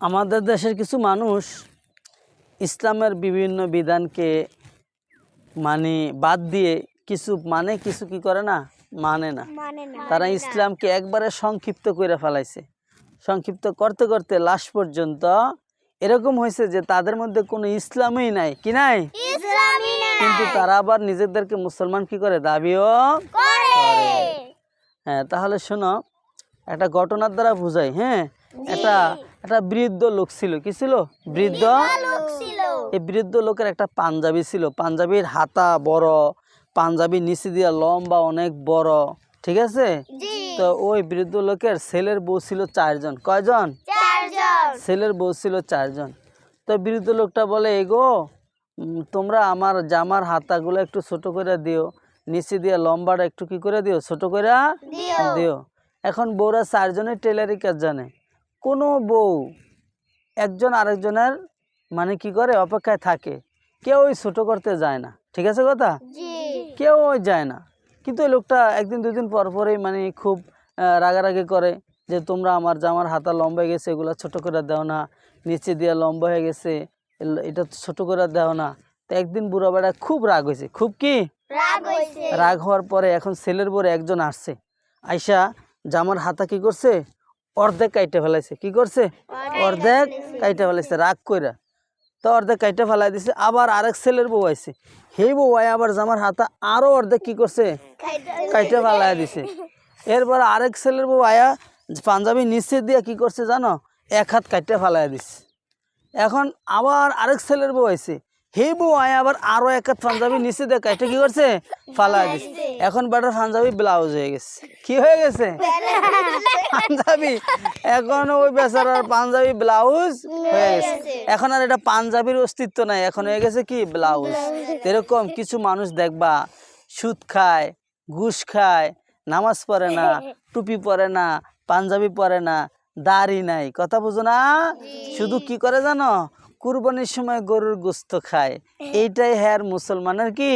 আমাদের দেশের কিছু মানুষ ইসলামের বিভিন্ন বিধানকে মানে বাদ দিয়ে কিছু মানে কিছু কি করে না? মানে না। মানে তারা ইসলামকে একবারে সংক্ষিপ্ত করে ফেলাইছে। সংক্ষিপ্ত করতে করতে লাস্ট পর্যন্ত এরকম হয়েছে যে তাদের মধ্যে কোনো ইসলামই নাই। কি নাই? কিন্তু তারা আবার নিজেদেরকে মুসলমান কি করে? দাবিও হ্যাঁ তাহলে শোনো একটা ঘটনার দ্বারা বুঝাই হ্যাঁ? একটা একটা বৃদ্ধ লোক ছিল। কি ছিল? বৃদ্ধ? এই বৃদ্ধ লোকের একটা পাঞ্জাবি ছিল। পাঞ্জাবির হাতা বড় পাঞ্জাবি নিচে দিয়া লম্বা অনেক বড়। ঠিক আছে? তো ওই বৃদ্ধ লোকের ছেলের বউ ছিল চারজন। কয়জন? ছেলের বউ ছিল চারজন। তো বৃদ্ধ লোকটা বলে এগো তোমরা আমার জামার হাতাগুলো একটু ছোট করে দিও। নিচে দিয়ে লম্বাটা একটু কি করে দিও? ছোট করে দিও। দিও। এখন বউরা চারজনের টেলারি কাজ জানে। কোনো বউ একজন আরেকজনের মানে কি করে অপেক্ষায় থাকে। কেউ ওই ছোটো করতে যায় না ঠিক আছে কথা? কেউ ওই যায় না। কিন্তু ওই লোকটা একদিন দুদিন পর পরেই মানে খুব রাগারাগি করে যে তোমরা আমার জামার হাতা লম্বা হয়ে গেছে এগুলো ছোট করে দাও না নিচে দিয়ে লম্বা হয়ে গেছে এটা ছোট করে দাও না। তো একদিন বুড়া বেড়া খুব রাগ হয়েছে। খুব কি? রাগ রাগ হওয়ার পরে এখন ছেলের বরে একজন আসছে। আইসা জামার হাতা কি করছে? অর্ধেক কাইটে ফেলাইছে। কি করছে? অর্ধেক কাইটে ফেলাইছে। রাগ কইরা। তো অর্ধেক কাইটে ফেলাই দিছে আবার আরেক ছেলের বউ আইছে। সেই বউ আয় আবার জামার হাতা আরও অর্ধেক কি করছে? কাইটে ফেলাই দিছে। এরপর আরেক ছেলের বউ আয়া পাঞ্জাবি নিচে দিয়ে কি করছে জানো? এক হাত কাইটে ফেলাই দিছে। এখন আবার আরেক ছেলের বউ আইছে। হে আয় আবার আরও এক হাত পাঞ্জাবি নিচে দিয়ে কাইটে কি করছে? ফালাই দিছে। এখন বেটার পাঞ্জাবি ব্লাউজ হয়ে গেছে। কি হয়ে গেছে? পাঞ্জাবি। এখন ওই বেচারার পাঞ্জাবি ব্লাউজ হয়ে গেছে। এখন আর এটা পাঞ্জাবির অস্তিত্ব নাই। এখন হয়ে গেছে কি? ব্লাউজ। এরকম কিছু মানুষ দেখবা সুদ খায় ঘুষ খায় নামাজ পড়ে না টুপি পরে না পাঞ্জাবি পরে না দাড়ি নাই। কথা বুঝো না? শুধু কি করে জানো? কুরবানির সময় গরুর গোস্ত খায়। এইটাই হ্যার মুসলমানের কি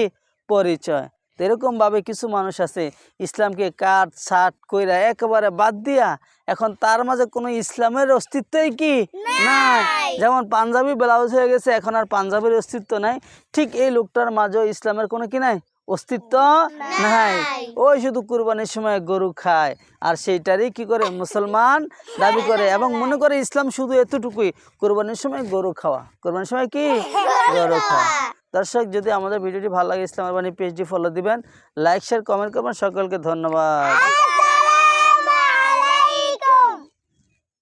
পরিচয়? তো এরকম ভাবে কিছু মানুষ আছে ইসলামকে কাট ছাট কইরা একেবারে বাদ দিয়া এখন তার মাঝে কোনো ইসলামের অস্তিত্বই কি না যেমন পাঞ্জাবি ব্লাউজ হয়ে গেছে এখন আর পাঞ্জাবির অস্তিত্ব নাই। ঠিক এই লোকটার মাঝেও ইসলামের কোনো কি নাই? অস্তিত্ব নাই। ওই শুধু কুরবানির সময় গরু খায় আর সেইটারই কি করে? মুসলমান দাবি করে এবং মনে করে ইসলাম শুধু এতটুকুই কোরবানির সময় গরু খাওয়া। কোরবানির সময় কি? গরু খাওয়া। দর্শক যদি আমাদের ভিডিওটি ভালো লাগে ইসলামের বাণী পেজটি ফলো দিবেন লাইক শেয়ার কমেন্ট করবেন। সকলকে ধন্যবাদ।